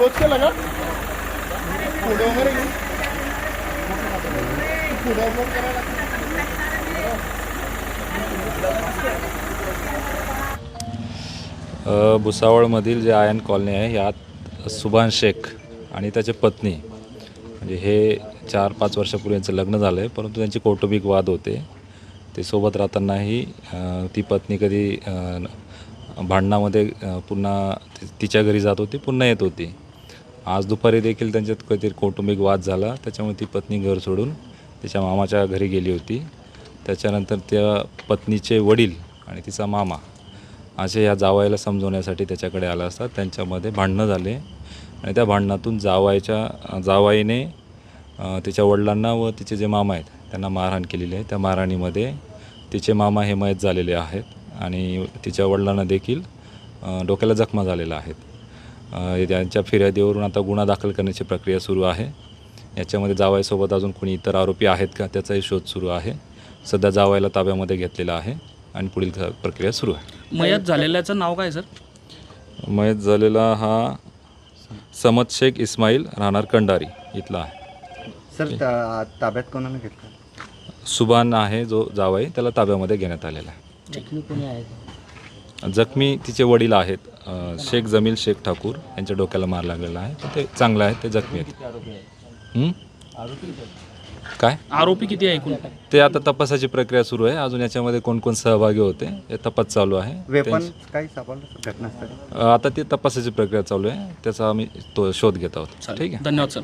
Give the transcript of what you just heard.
Close केला का? पुढे वगैरे घेऊ पुढे वगैरे करायला अ, भुसावळमधील जे आयन कॉलनी आहे यात सुभान शेख आणि त्याची पत्नी म्हणजे हे चार पाच वर्षापूर्वी यांचं लग्न झालं आहे परंतु त्यांचे कौटुंबिक वाद होते. ते सोबत राहतानाही अ, ती पत्नी कधी अ, भांडणामध्ये अ, पुन्हा ति- तिच्या घरी जात होती पुन्हा येत होती. आज दुपारी देखील त्यांच्यात काहीतरी कौटुंबिक वाद झाला. त्याच्यामुळे ती पत्नी घर सोडून तिच्या मामाच्या घरी गेली होती. त्याच्यानंतर त्या पत्नीचे वडील आणि तिचा मामा असे या जावायला समजवण्यासाठी त्याच्याकडे आला असतात त्यांच्यामध्ये भांडणं झाले आणि त्या भांडणातून जावायच्या जावाईने तिच्या वडिलांना व तिचे जे मामा आहेत त्यांना मारहाण केलेली आहे. त्या मारहाणीमध्ये तिचे मामा हे मयत झालेले आहेत आणि तिच्या वडिलांना देखील डोक्याला जखमा झालेल्या आहेत. त्यांच्या फिर्यादीवरून आता गुन्हा दाखल करण्याची प्रक्रिया सुरू आहे. याच्यामध्ये जावाईसोबत अजून कोणी इतर आरोपी आहेत का त्याचाही शोध सुरू आहे. सध्या जावायला ताब्यामध्ये घेतलेला आहे आणि पुढील प्रक्रिया सुरू आहे. मयत झालेल्याचं नाव काय सर? मयत झालेला हा समत शेख इस्माईल राहणार कंडारी इथला आहे. सर ताब्यात कोणाला घेतलं? सुबान आहे जो जावाई त्याला ताब्यामध्ये घेण्यात आलेला आहे? जखमी तिचे वडील आहेत शेख जमील शेख ठाकूर यांच्या डोक्याला मार लागलेला आहे पण ते चांगलं आहे ते जखमी आहेत. हं? काय? आरोपी किती आहे ते आता तपासाची प्रक्रिया सुरू आहे. अजून याच्यामध्ये कोण कोण सहभागी होते हे तपास चालू आहे. वेपन काही सापडलं घटनास्थळी? अ, आता ती तपासाची प्रक्रिया चालू आहे. त्याचा आम्ही तो शोध घेत आहोत. ठीक आहे. धन्यवाद सर.